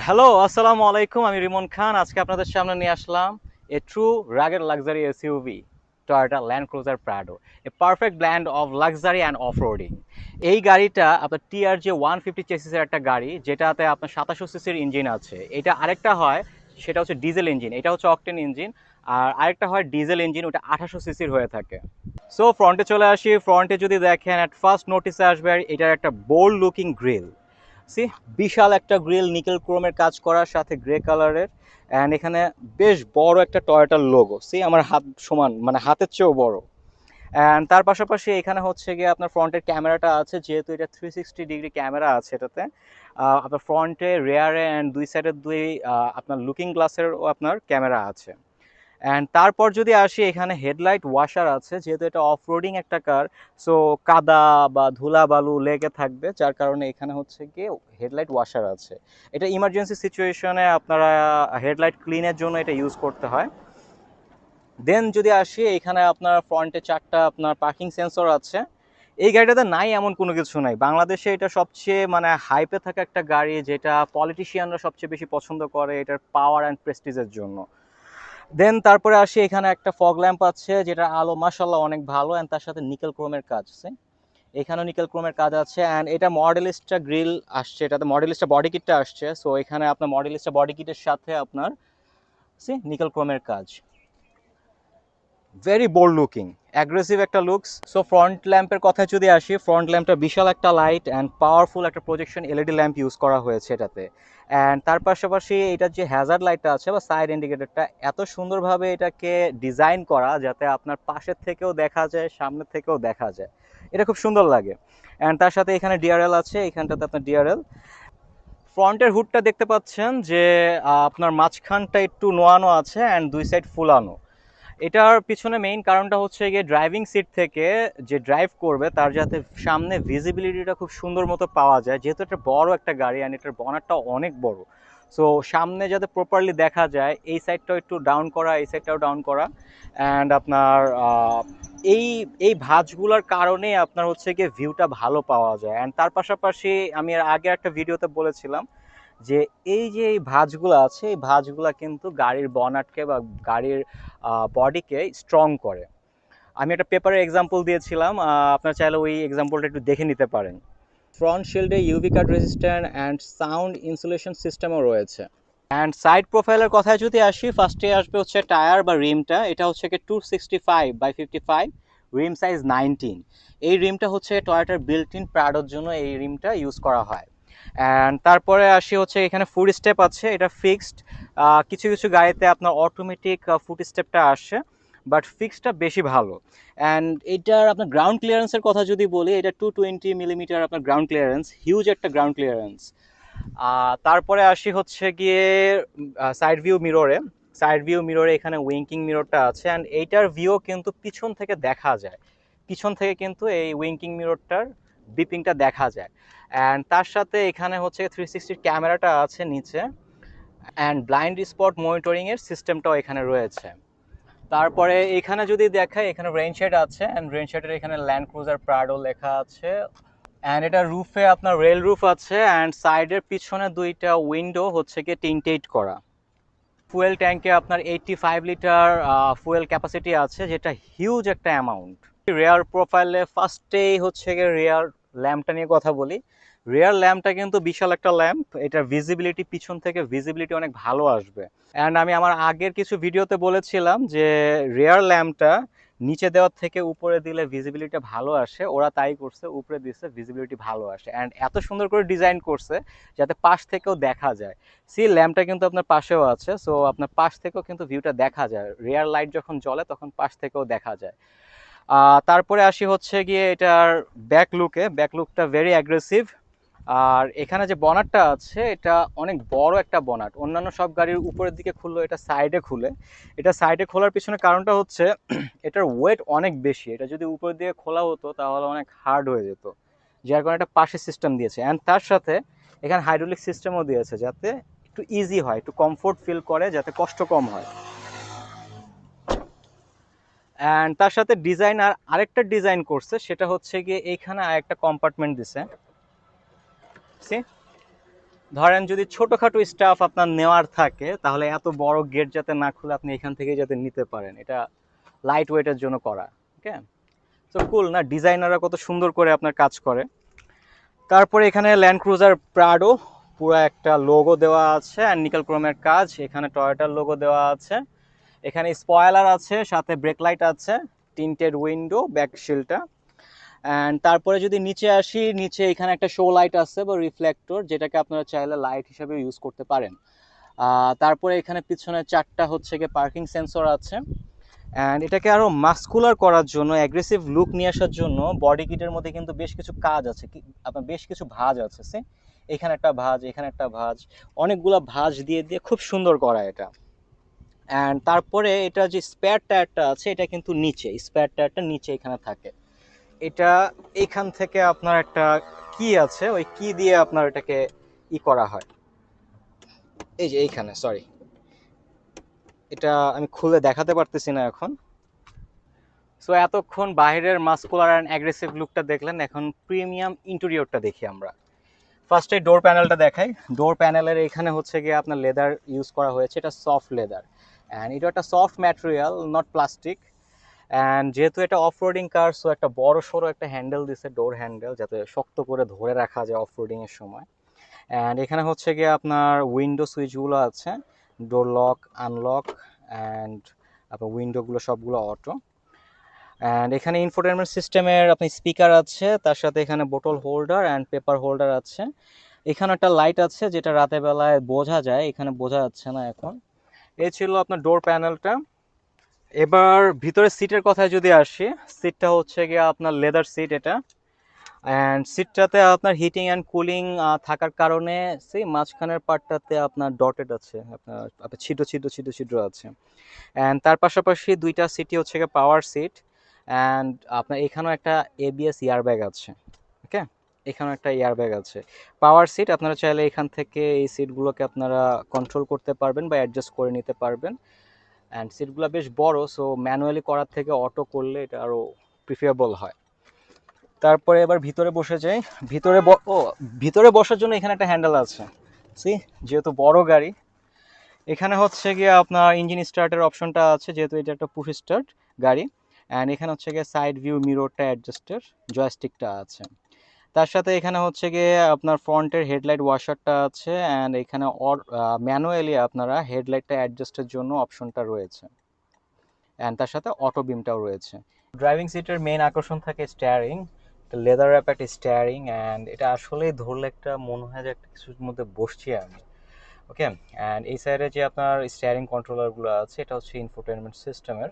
Hello আসসালামু আলাইকুম, আমি রিমন খান। আজকে আপনাদের সামনে নিয়ে আসলাম a true rugged luxury SUV Toyota Land Cruiser Prado a perfect blend of luxury and off roading এই গাড়িটা আপনার টিআর যে ওয়ান ফিফটি চেসিসের একটা গাড়ি, যেটাতে আপনার সাতাশো সিসির ইঞ্জিন আছে। এটা আরেকটা হয়, সেটা হচ্ছে ডিজেল ইঞ্জিন এটা হচ্ছে অকটেন ইঞ্জিন আর আরেকটা হয় ডিজেল ইঞ্জিন ওটা আঠাশো সিসির হয়ে থাকে। সো ফ্রন্টে চলে আসি ফ্রন্টে যদি দেখেন অ্যাট ফার্স্ট নোটিসে আসবে, এটার একটা বোল্ড লুকিং গ্রিল সি বিশাল একটা গ্রিল, নিকেল ক্রোমের কাজ করার সাথে গ্রে কালারের। অ্যান্ড এখানে বেশ বড় একটা টয়োটার লোগো। সি আমার হাত সমান মানে হাতের চেয়েও বড়। অ্যান্ড তার পাশাপাশি এখানে হচ্ছে গিয়ে আপনার ফ্রন্টের ক্যামেরাটা আছে, যেহেতু এটা থ্রি সিক্সটি ডিগ্রি ক্যামেরা আছে এটাতে। আপনার ফ্রন্টে রেয়ারে অ্যান্ড দুই সাইডের দুই আপনার লুকিং গ্লাসেরও আপনার ক্যামেরা আছে। অ্যান্ড তারপর যদি আসি, এখানে হেডলাইট ওয়াশার আছে, যেহেতু এটা অফ রোডিং একটা কার সো কাদা বা ধুলা বালু লেগে থাকবে, যার কারণে এখানে হচ্ছে গিয়ে হেডলাইট ওয়াশার আছে। এটা ইমার্জেন্সি সিচুয়েশনে আপনারা হেডলাইট ক্লিনের জন্য এটা ইউজ করতে হয়। দেন যদি আসি, এখানে আপনার ফ্রন্টে চারটা আপনার পার্কিং সেন্সর আছে। এই গাড়িটাতে নাই এমন কোনো কিছু নাই। বাংলাদেশে এটা সবচেয়ে মানে হাইপে থাকা একটা গাড়ি, যেটা পলিটিশিয়ানরা সবচেয়ে বেশি পছন্দ করে, এটার পাওয়ার অ্যান্ড প্রেস্টিজের জন্য। দেন তারপরে আসি, এখানে একটা ফগ ল্যাম্প আছে যেটা আলো মাসাল্লাহ অনেক ভালো অ্যান্ড তার সাথে নিকেল ক্রোমের কাজ আছে এখানেও নিকেল ক্রোমের কাজ আছে অ্যান্ড এটা মডেলিস্টটা গ্রিল আসছে, এটাতে মডেলিস্টটা বডি কিটটা আসছে সো এখানে আপনার মডেলিস্টটা বডি কিটের সাথে আপনার সি নিকেল ক্রোমের কাজ। ভেরি বোল্ড লুকিং অ্যাগ্রেসিভ একটা লুকস সো ফ্রন্ট ল্যাম্পের কথা যদি আসি ফ্রন্ট ল্যাম্পটা বিশাল একটা লাইট অ্যান্ড পাওয়ারফুল একটা প্রজেকশন এলইডি ল্যাম্প ইউজ করা হয়েছে এটাতে. অ্যান্ড তার পাশাপাশি এটার যে হ্যাজার্ড লাইটটা আছে বা সাইড ইন্ডিকেটরটা এত সুন্দরভাবে এটাকে ডিজাইন করা যাতে আপনার পাশের থেকেও দেখা যায়, সামনের থেকেও দেখা যায়। এটা খুব সুন্দর লাগে। অ্যান্ড তার সাথে এখানে ডিআরএল আছে, এখানটাতে আপনার ডিআরএল ফ্রন্টের হুডটা দেখতে পাচ্ছেন যে আপনার মাঝখানটা একটু নোয়ানো আছে অ্যান্ড দুই সাইড ফুলানো। এটার পিছনে মেইন কারণটা হচ্ছে গিয়ে ড্রাইভিং সিট থেকে যে ড্রাইভ করবে, তার যাতে সামনে ভিজিবিলিটিটা খুব সুন্দর মতো পাওয়া যায়। যেহেতু এটা বড় একটা গাড়ি অ্যান্ড এটার বনারটা অনেক বড়। সো সামনে যাতে প্রপারলি দেখা যায়, এই সাইডটাও একটু ডাউন করা, এই সাইডটাও ডাউন করা। অ্যান্ড আপনার এই এই ভাঁজগুলোর কারণে আপনার হচ্ছে গিয়ে ভিউটা ভালো পাওয়া যায়। অ্যান্ড তার পাশাপাশি আমি আগে একটা ভিডিওতে বলেছিলাম যে এই যে এই ভাঁজগুলো আছে, এই ভাঁজগুলো কিন্তু গাড়ির বনাটকে বা গাড়ির বডিকে স্ট্রং করে। আমি একটা পেপারের এক্সাম্পল দিয়েছিলাম আপনার চাইলে ওই এক্সাম্পলটা একটু দেখে নিতে পারেন। Front শিল্ডে UV cut resistant and sound insulation সিস্টেমও রয়েছে। অ্যান্ড সাইড প্রোফাইলের কথায় যদি আসি ফার্স্টে আসবে হচ্ছে টায়ার বা রিমটা এটা হচ্ছে কি two sixty five by fifty five rim size nineteen এই রিমটা হচ্ছে টয়োটার বিল্ট ইন প্রাডোর জন্য এই রিমটা ইউজ করা হয়। অ্যান্ড তারপরে আসি হচ্ছে এখানে ফুড স্টেপ আছে, এটা ফিক্সড কিছু কিছু গাড়িতে আপনার অটোমেটিক ফুড স্টেপটা আসে বাট ফিক্সডটা বেশি ভালো। অ্যান্ড এটার আপনার গ্রাউন্ড ক্লিয়ারেন্সের কথা যদি বলি, এটা টু টোয়েন্টি মিলিমিটার আপনার গ্রাউন্ড ক্লিয়ারেন্স হিউজ একটা গ্রাউন্ড ক্লিয়ারেন্স তারপরে আসি হচ্ছে গিয়ে সাইড ভিউ মিররে সাইড ভিউ মিররে এখানে উইঙ্কিং মিররটা আছে অ্যান্ড এইটার ভিউ কিন্তু পিছন থেকে দেখা যায়। পিছন থেকে কিন্তু এই উইঙ্কিং মিররটার বিপিংটা দেখা যায়। অ্যান্ড তার সাথে এখানে হচ্ছে থ্রি সিক্সটির ক্যামেরাটা আছে নিচে। অ্যান্ড ব্লাইন্ড স্পট মনিটরিংয়ের সিস্টেমটাও এখানে রয়েছে। তারপরে এখানে যদি দেখায় এখানে রেন শেড আছে। অ্যান্ড রেন শেডের এখানে ল্যান্ড ক্রুজার প্রাডো লেখা আছে। অ্যান্ড এটা রুফে আপনার রেল রুফ আছে। অ্যান্ড সাইডের পিছনে দুইটা উইন্ডো হচ্ছে কি টিনটেট করা। ফুয়েল ট্যাঙ্কে আপনার eighty five litre fuel capacity আছে, যেটা হিউজ একটা অ্যামাউন্ট রেয়ার প্রোফাইলে ফার্স্টেই হচ্ছে রেয়ার ল্যাম্পটা নিয়ে কথা বলি। রেয়ার ল্যাম্পটা কিন্তু বিশাল একটা ল্যাম্প এটার ভিজিবিলিটি পিছন থেকে ভিজিবিলিটি অনেক ভালো আসবে। অ্যান্ড আমি আমার আগের কিছু ভিডিওতে বলেছিলাম যে রেয়ার ল্যাম্পটা নিচে দেওয়ার থেকে উপরে দিলে ভিজিবিলিটি ভালো আসে, ওরা তাই করছে, উপরে দিচ্ছে ভিজিবিলিটি ভালো আসে। অ্যান্ড এত সুন্দর করে ডিজাইন করছে যাতে পাশ থেকেও দেখা যায়। সি ল্যাম্পটা কিন্তু আপনার পাশেও আছে সো আপনার পাশ থেকেও কিন্তু ভিউটা দেখা যায়। রেয়ার লাইট যখন জ্বলে, তখন পাশ থেকেও দেখা যায়। তারপরে আসি হচ্ছে গিয়ে এটার ব্যাক লুকে ব্যাক লুকটা ভেরি অ্যাগ্রেসিভ আর এখানে যে বনারটা আছে, এটা অনেক বড় একটা বনাট অন্যান্য সব গাড়ির উপরের দিকে খুললো, এটা সাইডে খুলে। এটা সাইডে খোলার পিছনে কারণটা হচ্ছে, এটার ওয়েট অনেক বেশি। এটা যদি উপরের দিকে খোলা হতো, তাহলে অনেক হার্ড হয়ে যেত। যার কারণে একটা পাশে সিস্টেম দিয়েছে। অ্যান্ড তার সাথে এখানে হাইড্রোলিক সিস্টেমও দিয়েছে, যাতে একটু ইজি হয়, একটু কমফোর্ট ফিল করে, যাতে কষ্ট কম হয়। অ্যান্ড তার সাথে ডিজাইন আর আরেকটা ডিজাইন করছে, সেটা হচ্ছে গিয়ে এইখানে আরেকটা কম্পার্টমেন্ট দিছে। ধরেন যদি ছোটোখাটো স্টাফ আপনার নেওয়ার থাকে, তাহলে এত বড় গেট যাতে না খুলে আপনি এখান থেকে যাতে নিতে পারেন। এটা লাইট ওয়েটের জন্য করা ওকে তো কুল না? ডিজাইনাররা কত সুন্দর করে আপনার কাজ করে। তারপরে এখানে ল্যান্ড ক্রুজার প্রাডো পুরো একটা লোগো দেওয়া আছে। অ্যান্ড নিকেল ক্রোমের কাজ, এখানে টয়োটার লোগো দেওয়া আছে। এখানে স্পয়লার আছে, সাথে ব্রেক লাইট আছে টিন্টেড উইন্ডো ব্যাক শিলটা অ্যান্ড তারপরে যদি নিচে আসি, নিচে এখানে একটা শো লাইট আছে বা রিফ্লেক্টর যেটাকে আপনারা চাইলে লাইট হিসেবে ইউজ করতে পারেন। তারপরে এখানে পিছনে চারটা হচ্ছে গিয়ে পার্কিং সেন্সর আছে। অ্যান্ড এটাকে আরও মাস্কুলার করার জন্য অ্যাগ্রেসিভ লুক নিয়ে আসার জন্য বডি কিটের মধ্যে কিন্তু বেশ কিছু কাজ আছে। কি, আপনার বেশ কিছু ভাজ আছে সে এখানে একটা ভাঁজ, এখানে একটা ভাঁজ। অনেকগুলো ভাঁজ দিয়ে দিয়ে খুব সুন্দর করা এটা। অ্যান্ড তারপরে এটা যে স্পেয়ার টায়ারটা আছে, এটা কিন্তু নিচে স্পেয়ার টায়ারটা নিচে এখানে থাকে। এটা এখান থেকে আপনার একটা কি আছে, ওই কি দিয়ে আপনার এটাকে ই করা হয়। এই যে এইখানে সরি এটা আমি খুলে দেখাতে পারতেছি না এখন। সো এতক্ষণ বাইরের মাস্কুলার অ্যান্ড অ্যাগ্রেসিভ লুকটা দেখলেন, এখন প্রিমিয়াম ইন্টেরিয়রটা দেখি আমরা। ফার্স্টে ডোর প্যানেলটা দেখাই। ডোর প্যানেলের এখানে হচ্ছে গিয়ে আপনার লেদার ইউজ করা হয়েছে, এটা সফট লেদার অ্যান্ড এটা একটা soft material not plastic and যেহেতু এটা অফ রোডিং কার সো একটা বড় সড়ো একটা হ্যান্ডেল দিছে ডোর হ্যান্ডেল যাতে শক্ত করে ধরে রাখা যায় অফ রোডিংয়ের সময়. অ্যান্ড এখানে হচ্ছে গিয়ে আপনার উইন্ডো সুইচগুলো আছে ডোর লক আনলক অ্যান্ড আপনার উইন্ডোগুলো সবগুলো অটো অ্যান্ড এখানে ইনফোটেনমেন্ট সিস্টেমের আপনি স্পিকার আছে, তার সাথে এখানে bottle holder and paper holder আছে. এখানে একটা লাইট আছে, যেটা রাতের বেলায় বোঝা যায়, এখানে বোঝা যাচ্ছে না এখন। এই ছিল আপনার ডোর প্যানেলটা এবার ভিতরে সিটের কথায় যদি আসি সিটটা হচ্ছে গিয়ে আপনার লেদার সিট এটা। অ্যান্ড সিটটাতে আপনার হিটিং অ্যান্ড কুলিং থাকার কারণে সেই মাঝখানের পার্টটাতে আপনার ডটেড আছে, আপনার আপনার ছিদ্র ছিদ্র ছিদ্র ছিদ্র আছে। অ্যান্ড তার পাশাপাশি দুইটা সিটই হচ্ছে গিয়ে পাওয়ার সিট অ্যান্ড আপনার এখানেও একটা এবিএস ইয়ারব্যাগ আছে ওকে এখানেও একটা ইয়ারব্যাগ আছে। পাওয়ার সিট আপনারা চাইলে এখান থেকে এই সিটগুলোকে আপনারা কন্ট্রোল করতে পারবেন বা অ্যাডজাস্ট করে নিতে পারবেন। অ্যান্ড সিটগুলো বেশ বড় সো ম্যানুয়ালি করার থেকে অটো করলে এটা আরও প্রিফারেবল হয়। তারপরে এবার ভিতরে বসে যাই। ভিতরে ও, ভিতরে বসার জন্য এখানে একটা হ্যান্ডেল আছে। সি যেহেতু বড় গাড়ি। এখানে হচ্ছে গিয়ে আপনার ইঞ্জিন স্টার্টের অপশনটা আছে, যেহেতু এটা একটা পুশ স্টার্ট গাড়ি। অ্যান্ড এখানে হচ্ছে গিয়ে সাইড ভিউ মিররটা অ্যাডজাস্টের জয়স্টিকটা আছে। তার সাথে এখানে হচ্ছে গিয়ে আপনার ফ্রন্টের হেডলাইট ওয়াশারটা আছে অ্যান্ড এখানে ম্যানুয়ালি আপনারা হেডলাইটটা অ্যাডজাস্টের জন্য অপশনটা রয়েছে। অ্যান্ড তার সাথে অটো বিমটাও রয়েছে। ড্রাইভিং সিটের মেইন আকর্ষণ থাকে স্টিয়ারিং লেদার র্যাপ একটা স্টিয়ারিং অ্যান্ড এটা আসলেই ধরলে একটা, মনে হয় যে একটা কিছুর মধ্যে বসছি আমি। ওকে অ্যান্ড এই সাইডে যে আপনার স্টিয়ারিং কন্ট্রোলারগুলো আছে, এটা হচ্ছে ইনফোটেনমেন্ট সিস্টেমের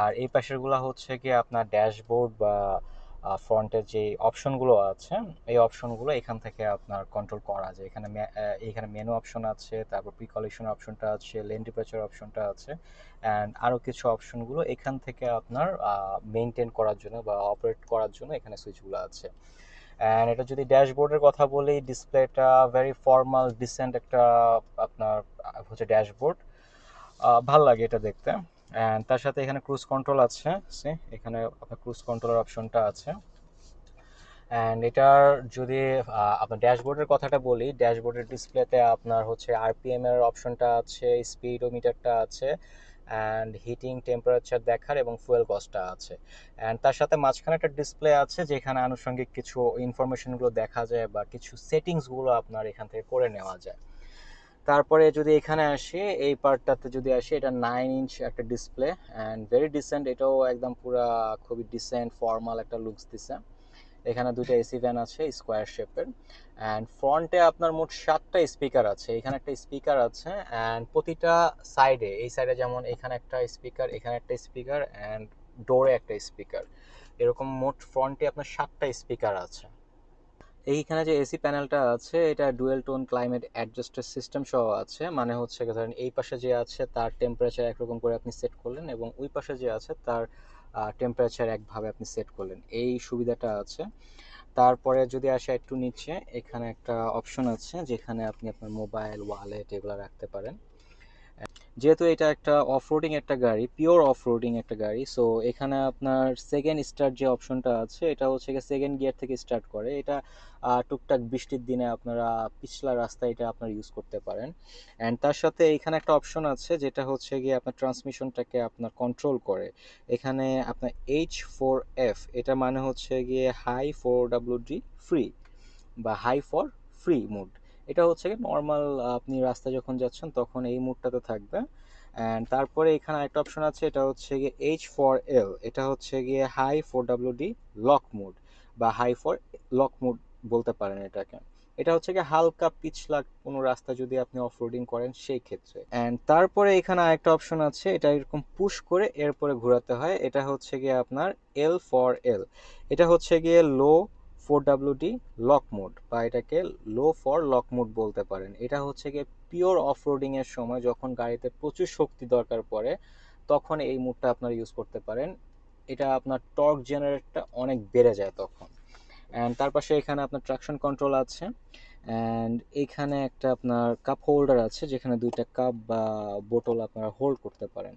আর এই পাশেরগুলো হচ্ছে কি আপনার ড্যাশবোর্ড বা ফ্রন্টের যে অপশনগুলো আছে, এই অপশনগুলো এখান থেকে আপনার কন্ট্রোল করা যায়। এখানে এখানে মেনু অপশন আছে, তারপর প্রিকলেকশন অপশনটা আছে লেন টেম্পারেচার অপশনটা আছে অ্যান্ড আরও কিছু অপশনগুলো এখান থেকে আপনার মেনটেন করার জন্য বা অপারেট করার জন্য এখানে সুইচগুলো আছে। অ্যান্ড এটা যদি ড্যাশবোর্ডের কথা বলি ডিসপ্লেটা ভেরি ফর্মাল ডিসেন্ট একটা আপনার হচ্ছে ড্যাশবোর্ড ভালো লাগে এটা দেখতে। অ্যান্ড তার সাথে এখানে ক্রুজ কন্ট্রোল আছে। See, এখানে আপনার ক্রুজ কন্ট্রোলের অপশনটা আছে। অ্যান্ড এটার যদি আপনার ড্যাশবোর্ডের কথাটা বলি ড্যাশবোর্ডের ডিসপ্লেতে আপনার হচ্ছে আরপিএম এর অপশনটা আছে স্পিডোমিটারটা আছে অ্যান্ড হিটিং টেম্পারেচার দেখার এবং ফুয়েল কস্টটা আছে। অ্যান্ড তার সাথে মাঝখানে একটা ডিসপ্লে আছে যেখানে আনুষঙ্গিক কিছু ইনফরমেশনগুলো দেখা যায় বা কিছু সেটিংসগুলো আপনার এখান থেকে করে নেওয়া যায়। তারপরে যদি এখানে আসি, এই পার্টটাতে যদি আসি, এটা নাইন ইঞ্চ একটা ডিসপ্লে অ্যান্ড ভেরি ডিসেন্ট এটাও একদম পুরা খুবই ডিসেন্ট ফর্মাল একটা লুকস দিছে। এখানে দুটো এসি ভ্যান আছে স্কোয়ার শেপের অ্যান্ড ফ্রন্টে আপনার মোট সাতটা স্পিকার আছে। এখানে একটা স্পিকার আছে অ্যান্ড প্রতিটা সাইডে এই সাইডে যেমন এখানে একটা স্পিকার এখানে একটা স্পিকার অ্যান্ড ডোরে একটা স্পিকার এরকম মোট ফ্রন্টে আপনার সাতটা স্পিকার আছে। এইখানে যে এসি প্যানেলটা আছে, এটা dual tone climate adjuster system সহ আছে। মানে হচ্ছে ধরেন, এই পাশে যে আছে তার টেম্পারেচার একরকম করে আপনি সেট করলেন এবং ওই পাশে যে আছে তার টেম্পারেচার একভাবে আপনি সেট করলেন। এই সুবিধাটা আছে। তারপরে যদি আসে একটু নিচে, এখানে একটা অপশন আছে যেখানে আপনি আপনার মোবাইল ওয়ালেট এগুলো রাখতে পারেন। যেহেতু এটা একটা অফরোডিং একটা গাড়ি পিওর অফরোডিং একটা গাড়ি সো এখানে আপনার সেকেন্ড স্টার্ট যে অপশনটা আছে, এটা হচ্ছে সেকেন্ড গিয়ার থেকে স্টার্ট করে। এটা টুকটাক বৃষ্টির দিনে আপনারা পিছলা রাস্তায় এটা আপনারা ইউজ করতে পারেন। অ্যান্ড তার সাথে এখানে একটা অপশন আছে, যেটা হচ্ছে গিয়ে আপনার ট্রান্সমিশনটাকে আপনার কন্ট্রোল করে। এখানে আপনার এইচ ফোর এফ এটা মানে হচ্ছে গিয়ে high four W D free বা হাই ফর ফ্রি মুড এটা হচ্ছে কি নর্মাল আপনি রাস্তায় যখন যাচ্ছেন তখন এই মুডটাতে থাকবে। অ্যান্ড তারপরে এখানে একটা অপশন আছে, এটা হচ্ছে গিয়ে এইচ ফর এল এটা হচ্ছে গিয়ে high four W D lock mode বা হাই ফর লক মুড বলতে পারেন এটাকে। এটা হচ্ছে গিয়ে হালকা পিছলা কোনো রাস্তা যদি আপনি অফ করেন সেই ক্ষেত্রে অ্যান্ড তারপরে এখানে আরেকটা অপশন আছে, এটা এরকম পুশ করে এরপরে ঘোরাতে হয়, এটা হচ্ছে গিয়ে আপনার এল ফর এল এটা হচ্ছে গিয়ে low four WD lock mode বা এটাকে লো ফর লক মোড বলতে পারেন। এটা হচ্ছে গিয়ে পিওর অফ রোডিং এর সময় যখন গাড়িতে প্রচুর শক্তি দরকার পড়ে, তখন এই মোডটা আপনারা ইউজ করতে পারেন। এটা আপনার টর্ক জেনারেটটা অনেক বেড়ে যায় তখন। অ্যান্ড তার পাশে এখানে আপনার ট্রাকশন কন্ট্রোল আছে। অ্যান্ড এখানে একটা আপনার কাপ হোল্ডার আছে, যেখানে দুইটা কাপ বা বোতল আপনারা হোল্ড করতে পারেন।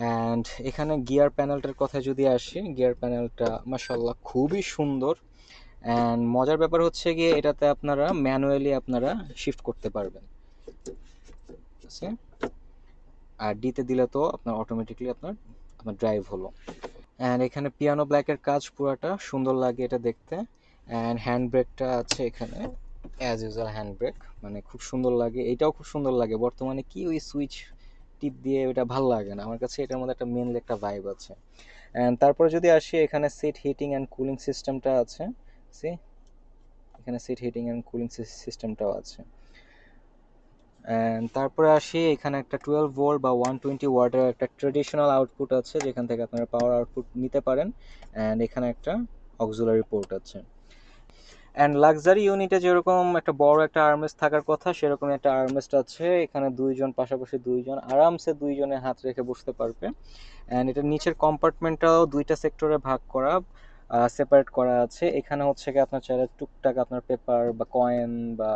অ্যান্ড এখানে গিয়ার প্যানেলটার কথা যদি আসি গিয়ার প্যানেলটা মাসাল্লাহ খুবই সুন্দর। অ্যান্ড মজার ব্যাপার হচ্ছে গিয়ে এটাতে আপনারা ম্যানুয়ালি আপনারা শিফট করতে পারবেন। আছে? আর ডিতে দিলে তো আপনার অটোমেটিকলি আপনার আপনার ড্রাইভ হলো। অ্যান্ড এখানে পিয়ানো ব্ল্যাকের কাজ পুরাটা সুন্দর লাগে এটা দেখতে। অ্যান্ড হ্যান্ড ব্রেকটা আছে এখানে অ্যাজ ইউজুয়াল হ্যান্ড ব্রেক মানে খুব সুন্দর লাগে। এটাও খুব সুন্দর লাগে। বর্তমানে কি ওই সুইচ টিপ দিয়ে ওটা ভালো লাগে না? আমার কাছে এটার মধ্যে একটা মেনলি একটা ভাইব আছে। অ্যান্ড তারপরে যদি আসি, এখানে সিট হিটিং অ্যান্ড কুলিং সিস্টেমটা আছে। সি এখানে সিট হিটিং অ্যান্ড কুলিং সিস্টেমটাও আছে। তারপরে আসি, এখানে একটা টুয়েলভ ভোল্ট বা ওয়ান টোয়েন্টি ওয়াটের একটা ট্রেডিশনাল আউটপুট আছে, যেখান থেকে আপনারা পাওয়ার আউটপুট নিতে পারেন। অ্যান্ড এখানে একটা অক্সুলারি পোর্ট আছে। অ্যান্ড লাক্সারি ইউনিটে যেরকম একটা বড় একটা আর্মরেস্ট থাকার কথা, সেরকম একটা আর্মরেস্ট আছে। এখানে দুইজন, পাশাপাশি দুইজন, আরামসে দুইজনে হাত রেখে বসতে পারবে। অ্যান্ড এটার নিচের কম্পার্টমেন্টটাও দুইটা সেক্টরে ভাগ করা। সেপারেট করা আছে। এখানে হচ্ছে কি আপনার চাইলে টুকটাক আপনার পেপার বা কয়েন বা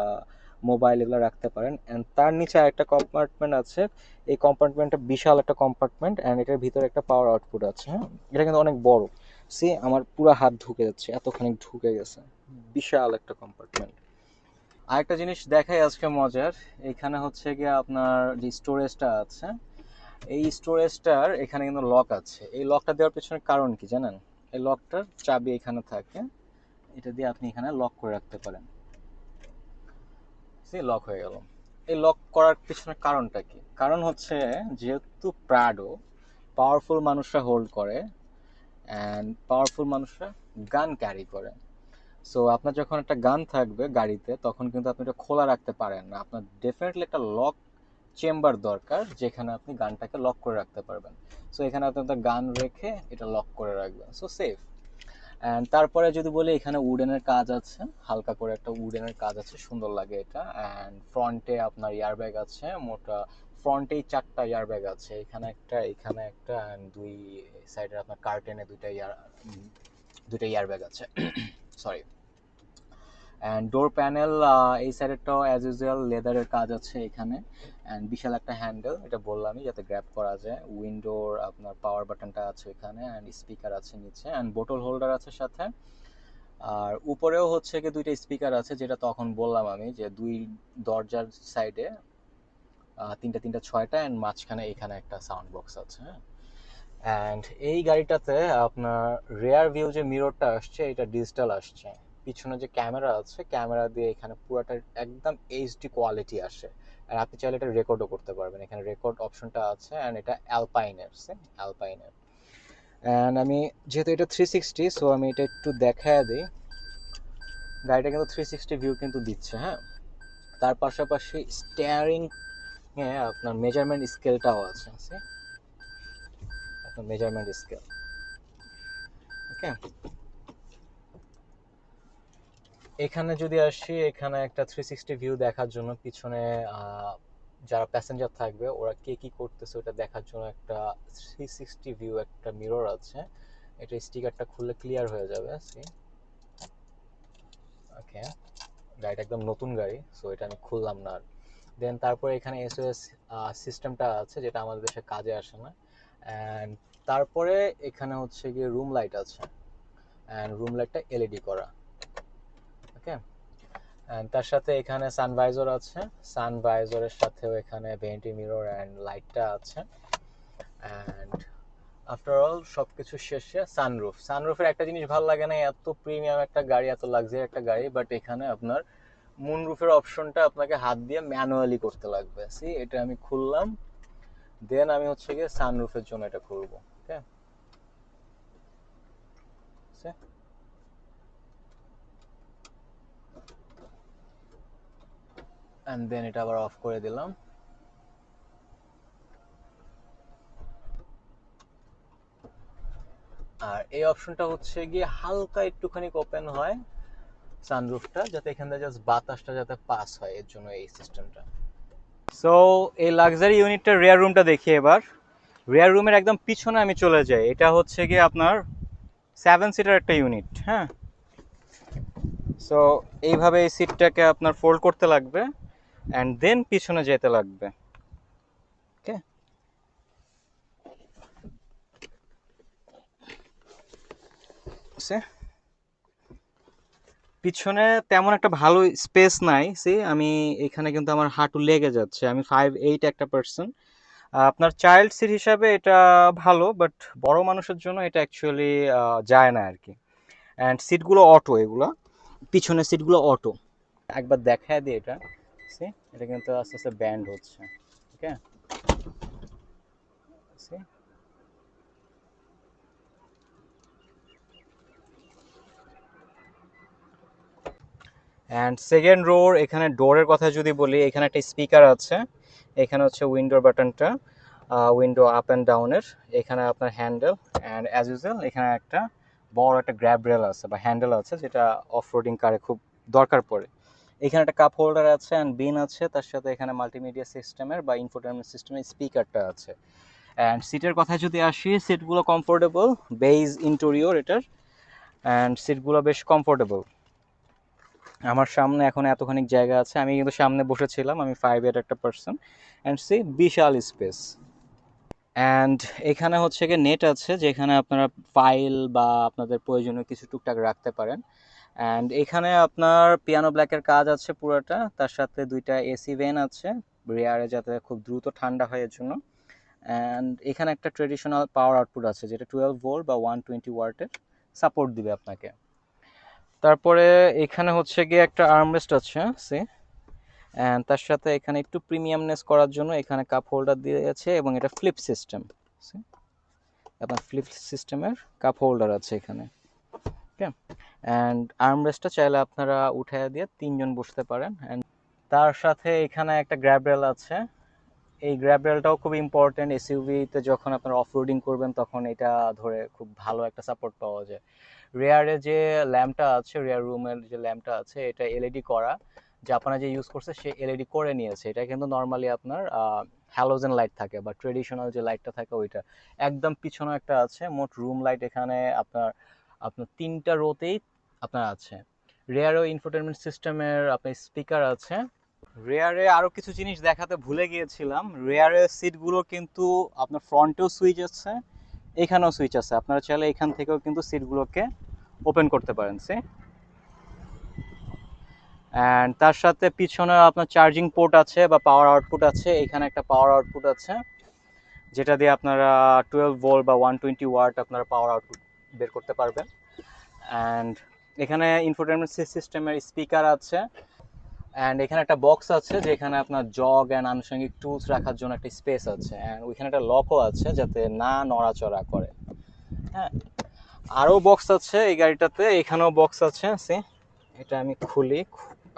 মোবাইল এগুলো রাখতে পারেন। অ্যান্ড তার নিচে আরেকটা কম্পার্টমেন্ট আছে। এই কম্পার্টমেন্টটা বিশাল একটা কম্পার্টমেন্ট অ্যান্ড এটার ভিতরে একটা পাওয়ার আউটপুট আছে হ্যাঁ? এটা কিন্তু অনেক বড়। সি আমার পুরো হাত ঢুকে যাচ্ছে, এতখানি ঢুকে গেছে। বিশাল একটা কম্পার্টমেন্ট আরেকটা জিনিস দেখাই আজকে মজার। এখানে হচ্ছে গিয়ে আপনার যে স্টোরেজটা আছে, এই স্টোরেজটার এখানে কিন্তু লক আছে। এই লকটা দেওয়ার পেছনে কারণ কি জানেন? এই লকটার চাবি এখানে থাকে। এটা দিয়ে আপনি এখানে লক করে রাখতে পারেন। সে লক হয়ে গেল। এই লক করার পিছনে কারণটা কি? কারণ হচ্ছে, যেহেতু প্রাডো পাওয়ারফুল মানুষরা হোল্ড করে অ্যান্ড পাওয়ারফুল মানুষরা গান ক্যারি করে। সো আপনার যখন একটা গান থাকবে গাড়িতে, তখন কিন্তু আপনি এটা খোলা রাখতে পারেন না। আপনার ডেফিনেটলি একটা লক চেম্বার দরকার যেখানে আপনি গানটাকে লক করে রাখতে পারবেন। সো এখানে আপনি আপনার গান রেখে এটা লক করে রাখবেন। সো সেফ অ্যান্ড তারপরে যদি বলি এখানে উডেনের কাজ আছে, হালকা করে একটা উডেনের কাজ আছে, সুন্দর লাগে এটা। অ্যান্ড ফ্রন্টে আপনার ইয়ারব্যাগ আছে, মোটা ফ্রন্টেই চারটা ইয়ারব্যাগ আছে। এখানে একটা এখানে একটা অ্যান্ড দুই সাইডে আপনার কার্টেনে দুইটা ইয়ার দুইটা ইয়ারব্যাগ আছে। সরি অ্যান্ড ডোর প্যানেল এই সাইডেরটাও অ্যাজ ইউজুয়াল লেদারের কাজ আছে এখানে। অ্যান্ড বিশাল একটা হ্যান্ডেল এটা বললামই, যাতে গ্র্যাব করা যায়। উইন্ডোর আপনার পাওয়ার বাটনটা আছে এখানে অ্যান্ড স্পিকার আছে নিচে। অ্যান্ড বোতল হোল্ডার আছে সাথে। আর উপরেও হচ্ছে কি দুইটা স্পিকার আছে, যেটা তখন বললাম আমি, যে দুই দরজার সাইডে তিনটা তিনটা, ছয়টা অ্যান্ড মাঝখানে এখানে একটা সাউন্ড বক্স আছে হ্যাঁ। অ্যান্ড এই গাড়িটাতে আপনার রেয়ার ভিউ যে মিররটা আসছে, এটা ডিজিটাল আসছে। পিছনে যে ক্যামেরা আছে, ক্যামেরা দিয়ে এখানে পুরোটা একদম এইচডি কোয়ালিটি আসে। আর আপনি চাইলে এটা রেকর্ডও করতে পারবেন। এখানে রেকর্ড অপশনটা আছে অ্যান্ড এটা অ্যালপাইনের অ্যালপাইনের অ্যান্ড আমি যেহেতু এটা থ্রি সিক্সটি সো আমি এটা একটু দেখায় দিই। গাড়িটা কিন্তু থ্রি সিক্সটি ভিউ কিন্তু দিচ্ছে হ্যাঁ? তার পাশাপাশি স্টিয়ারিং হ্যাঁ আপনার মেজারমেন্ট স্কেলটাও আছে? আপনার মেজারমেন্ট স্কেল ওকে এখানে যদি আসি, এখানে একটা থ্রি সিক্সটি ভিউ দেখার জন্য পিছনে যারা প্যাসেঞ্জার থাকবে, ওরা কে কি করতেছে ওটা দেখার জন্য একটা থ্রি সিক্সটি ভিউ একটা মিরর আছে। এটা স্টিকারটা খুললে ক্লিয়ার হয়ে যাবে সি ওকে গাড়িটা একদম নতুন গাড়ি সো এটা আমি খুললাম না আর। দেন তারপরে এখানে এসওএস সিস্টেমটা আছে, যেটা আমাদের দেশে কাজে আসে না। অ্যান্ড তারপরে এখানে হচ্ছে গিয়ে রুম লাইট আছে। অ্যান্ড রুম লাইটটা এলইডি করা। তার সাথে এখানে সানভাইজর আছে। সানভাইজরের সাথেও এখানে ভেন্টি মিরর অ্যান্ড লাইটটা আছে। অ্যান্ড আফটার অল সব কিছু শেষে সানরুফ সানরুফের একটা জিনিস ভালো লাগে না, এত প্রিমিয়াম একটা গাড়ি, এত লাক্সারি একটা গাড়ি বাট এখানে আপনার মুন রুফের অপশনটা আপনাকে হাত দিয়ে ম্যানুয়ালি করতে লাগবে। সি এটা আমি খুললাম। দেন আমি হচ্ছে গিয়ে সানরুফের জন্য এটা খুলবো। ওকে অ্যান্ড দেন এটা আবার অফ করে দিলাম। আর এই অপশনটা হচ্ছে গিয়ে হালকা একটুখানি ওপেন হয় সানরুফটা যাতে এখান থেকে জাস্ট বাতাসটা যাতে পাস হয়, এর জন্য এই সিস্টেমটা সো এই লাক্সারি ইউনিটটার রেয়ার রুমটা দেখি এবার। রেয়ার রুমের একদম পিছনে আমি চলে যাই। এটা হচ্ছে গিয়ে আপনার সেভেন সিটার একটা ইউনিট হ্যাঁ? সো এইভাবে এই সিটটাকে আপনার ফোল্ড করতে লাগবে। অ্যান্ড দেন পিছনে যেতে লাগবে। ওকে পিছনে তেমন একটা ভালো স্পেস নাই। সি আমি এখানে কিন্তু আমার হাঁটু লেগে যাচ্ছে। আমি ফাইভ এইট একটা পার্সন আপনার চাইল্ড সিট হিসাবে এটা ভালো বাট বড় মানুষের জন্য এটা অ্যাকচুয়ালি যায় না আর কি অ্যান্ড সিটগুলো অটো এগুলো। পিছনের সিটগুলো অটো একবার দেখায় দিই এটা। এটা কিন্তু আস্তে আস্তে ব্যান্ড হচ্ছে ওকে অ্যান্ড সেকেন্ড রোর এখানে ডোরের কথা যদি বলি, এখানে একটা স্পিকার আছে, এখানে হচ্ছে উইন্ডোর বাটনটা উইন্ডো আপ অ্যান্ড ডাউনের এখানে আপনার হ্যান্ডেল অ্যান্ড অ্যাজ ইউজুয়াল এখানে একটা বড় একটা গ্র্যাব রেল আছে বা হ্যান্ডেল আছে, যেটা অফ রোডিং কারে খুব দরকার পড়ে। এখানে একটা কাপ হোল্ডার আছে অ্যান্ড বিন আছে, তার সাথে এখানে মাল্টিমিডিয়া সিস্টেমের বা ইনফোটেনমেন্ট সিস্টেমের স্পিকারটা আছে। অ্যান্ড সিটের কথায় যদি আসি সিটগুলো কমফোর্টেবল বেইজ ইন্টেরিয়র এটার অ্যান্ড সিটগুলো বেশ কমফোর্টেবল আমার সামনে এখন এতখানি জায়গা আছে, আমি কিন্তু সামনে বসেছিলাম, আমি ফাইভ এর একটা পার্সন অ্যান্ড সি বিশাল স্পেস অ্যান্ড এখানে হচ্ছে গিয়ে নেট আছে, যেখানে আপনারা ফাইল বা আপনাদের প্রয়োজনীয় কিছু টুকটাক রাখতে পারেন। অ্যান্ড এখানে আপনার পিয়ানো ব্ল্যাকের কাজ আছে পুরোটা। তার সাথে দুইটা এসি ভেন আছে। রেয়ারে যাতে খুব দ্রুত ঠান্ডা হয় এর জন্য। অ্যান্ড এখানে একটা ট্রেডিশনাল পাওয়ার আউটপুট আছে, যেটা টুয়েলভ ভোল্ট বা ওয়ান টোয়েন্টি ওয়ার্টের সাপোর্ট দিবে আপনাকে। তারপরে এখানে হচ্ছে গিয়ে একটা আর্মরেস্ট আছে সে অ্যান্ড তার সাথে এখানে একটু প্রিমিয়ামনেস করার জন্য এখানে কাপ হোল্ডার দিয়েছে এবং এটা ফ্লিপ সিস্টেম আপনার ফ্লিপ সিস্টেমের কাপ হোল্ডার আছে এখানে। ওকে অ্যান্ড আর্মরেস্টটা চাইলে আপনারা উঠাইয়া দিয়ে তিনজন বসতে পারেন। অ্যান্ড তার সাথে এখানে একটা গ্র্যাব রেল আছে। এই গ্র্যাব রেলটাও খুব ইম্পর্টেন্ট এসইউভিতে যখন আপনারা অফ রোডিং করবেন, তখন এটা ধরে খুব ভালো একটা সাপোর্ট পাওয়া যায়। রেয়ারে যে ল্যাম্পটা আছে রেয়ার রুমের যে ল্যাম্পটা আছে, এটা এলইডি করা। যে আপনারা যে ইউজ করছে, সে এলইডি করে নিয়েছে। এটা কিন্তু নর্মালি আপনার হ্যালোজেন লাইট থাকে বা ট্রেডিশনাল যে লাইটটা থাকে ওইটা। একদম পিছনে একটা আছে, মোট রুম লাইট এখানে আপনার আপনার তিনটা রোতেই আপনার আছে। রেয়ারও ইনফোটেনমেন্ট সিস্টেমের আপনার স্পিকার আছে। রেয়ারে আরও কিছু জিনিস দেখাতে ভুলে গিয়েছিলাম। রেয়ারের সিটগুলো কিন্তু আপনার ফ্রন্টেও সুইচ আছে, এখানেও সুইচ আছে। আপনারা চাইলে এখান থেকেও কিন্তু সিটগুলোকে ওপেন করতে পারেন সে অ্যান্ড তার সাথে পিছনে আপনার চার্জিং পোর্ট আছে বা পাওয়ার আউটপুট আছে। এখানে একটা পাওয়ার আউটপুট আছে, যেটা দিয়ে আপনারা টুয়েলভ ভোল্ট বা ওয়ান টোয়েন্টি ওয়াট আপনারা পাওয়ার আউটপুট বের করতে পারবেন। অ্যান্ড এখানে ইনফোটেনমেন্ট সিস্টেমের স্পিকার আছে অ্যান্ড এখানে একটা বক্স আছে যেখানে আপনার জগ অ্যান্ড আনুষঙ্গিক টুলস রাখার জন্য একটা স্পেস আছে অ্যান্ড ওইখানে একটা লকও আছে যাতে না নড়াচড়া করে। হ্যাঁ আরও বক্স আছে এই গাড়িটাতে, এখানেও বক্স আছে সে এটা আমি খুলি,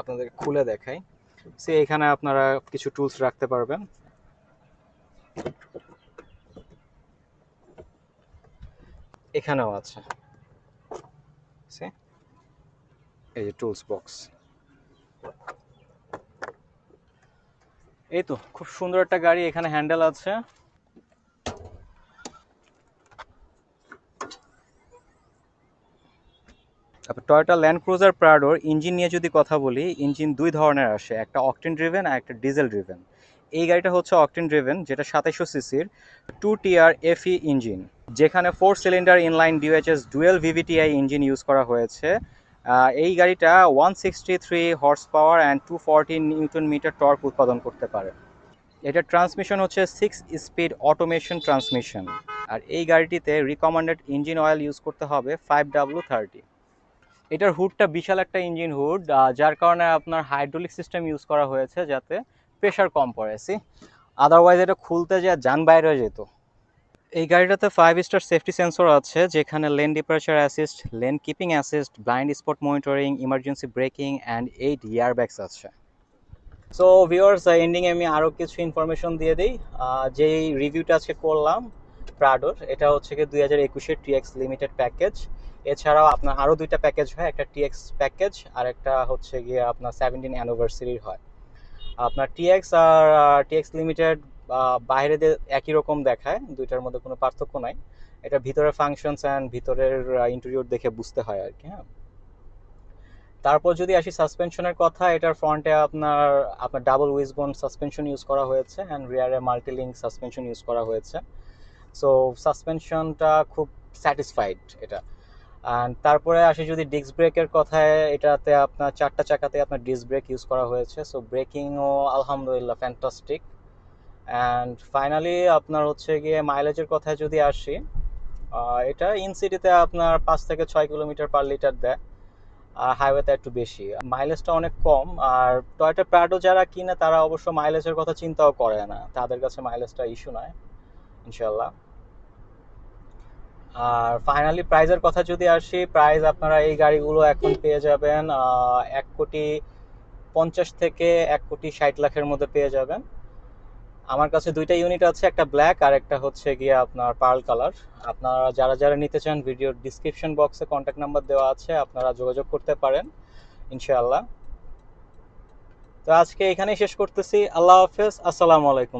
আপনাদের খুলে দেখাই। সে এখানে আপনারা কিছু টুলস রাখতে পারবেন। এখানেও আছে। See? এই যে টুলস বক্স এই তো, খুব সুন্দর একটা গাড়ি এখানে হ্যান্ডেল আছে। টয়োটা ল্যান্ড ক্রুজার প্রাডোর ইঞ্জিন নিয়ে যদি কথা বলি ইঞ্জিন দুই ধরনের আসে, একটা অকটেন ড্রিভেন আর একটা ডিজেল ড্রিভেন এই গাড়িটা হচ্ছে অকটেন ড্রিভেন যেটা সাতাইশো সিসির টু টিআর এফই ইঞ্জিন যেখানে four cylinder inline DOHC dual VVTi engine use করা হয়েছে। এই গাড়িটা one sixty three horse power and two forty newton metre torque উৎপাদন করতে পারে। এটা ট্রান্সমিশন হচ্ছে সিক্স স্পিড অটোমেশন ট্রান্সমিশন আর এই গাড়িটিতে রিকমেন্ডেড ইঞ্জিন অয়েল ইউজ করতে হবে ফাইভ ডাব্লু থার্টি এটার হুডটা বিশাল একটা ইঞ্জিন হুড যার কারণে আপনার হাইড্রোলিক সিস্টেম ইউজ করা হয়েছে যাতে প্রেশার কম পড়ে। সি আদারওয়াইজ এটা খুলতে যা যান বাইরে হয়ে যেত। এই গাড়িটাতে ফাইভ স্টার সেফটি সেন্সর আছে, যেখানে lane departure assist lane keeping assist blind spot monitoring emergency braking and eight air bags আছে সো ভিউয়ার্স এন্ডিং আমি আরও কিছু ইনফরমেশন দিয়ে দিই। যেই রিভিউটা আজকে করলাম প্রাডোর এটা হচ্ছে কি দুই হাজার একুশের টিএক্স লিমিটেড প্যাকেজ এছাড়াও আপনার আরও দুইটা প্যাকেজ হয়, একটা টিএক্স প্যাকেজ আর একটা হচ্ছে গিয়ে আপনার সেভেন্টিন অ্যানিভার্সারির হয়। আপনার টিএক্স আর টিএক্স লিমিটেড বাইরে একই রকম দেখায়, দুইটার মধ্যে কোনো পার্থক্য নাই। এটা ভিতরের ফাংশনস অ্যান্ড ভিতরের ইন্টেরিয়র দেখে বুঝতে হয় আর কি হ্যাঁ। তারপর যদি আসি সাসপেনশনের কথা, এটার ফ্রন্টে আপনার আপনার ডাবল উইসবোন সাসপেনশন ইউজ করা হয়েছে অ্যান্ড রিয়ারে মাল্টিলিঙ্ক সাসপেনশন ইউজ করা হয়েছে। সো সাসপেনশনটা খুব স্যাটিসফাইড এটা। অ্যান্ড তারপরে আসি যদি ডিস্ক ব্রেকের কথায়, এটাতে আপনার চারটা চাকাতে আপনার ডিস্ক ব্রেক ইউজ করা হয়েছে। সো ব্রেকিংও আলহামদুলিল্লাহ ফ্যান্টাস্টিক অ্যান্ড ফাইনালি আপনার হচ্ছে গিয়ে মাইলেজের কথায় যদি আসি এটা ইন সিটিতে আপনার পাঁচ থেকে ছয় কিলোমিটার পার লিটার দেয়, আর হাইওয়েতে একটু বেশি। মাইলেজটা অনেক কম, আর টয়টা প্রাডো যারা কিনে, তারা অবশ্য মাইলেজের কথা চিন্তাও করে না। তাদের কাছে মাইলেজটা ইস্যু নয় ইনশাল্লাহ আর ফাইনালি প্রাইজের কথা যদি আসি প্রাইস আপনারা এই গাড়িগুলো এখন পেয়ে যাবেন এক কোটি পঞ্চাশ থেকে এক কোটি ষাট লাখের মধ্যে পেয়ে যাবেন। আমার কাছে দুইটা ইউনিট আছে, একটা ব্ল্যাক আর একটা হচ্ছে গিয়ে আপনার পার্ল কালার আপনারা যারা যারা নিতে চান ভিডিওর ডিসক্রিপশন বক্সে কন্ট্যাক্ট নাম্বার দেওয়া আছে, আপনারা যোগাযোগ করতে পারেন, ইনশাআল্লাহ। তো আজকে এখানেই শেষ করতেছি। আল্লাহ হাফেজ, আসসালামু আলাইকুম।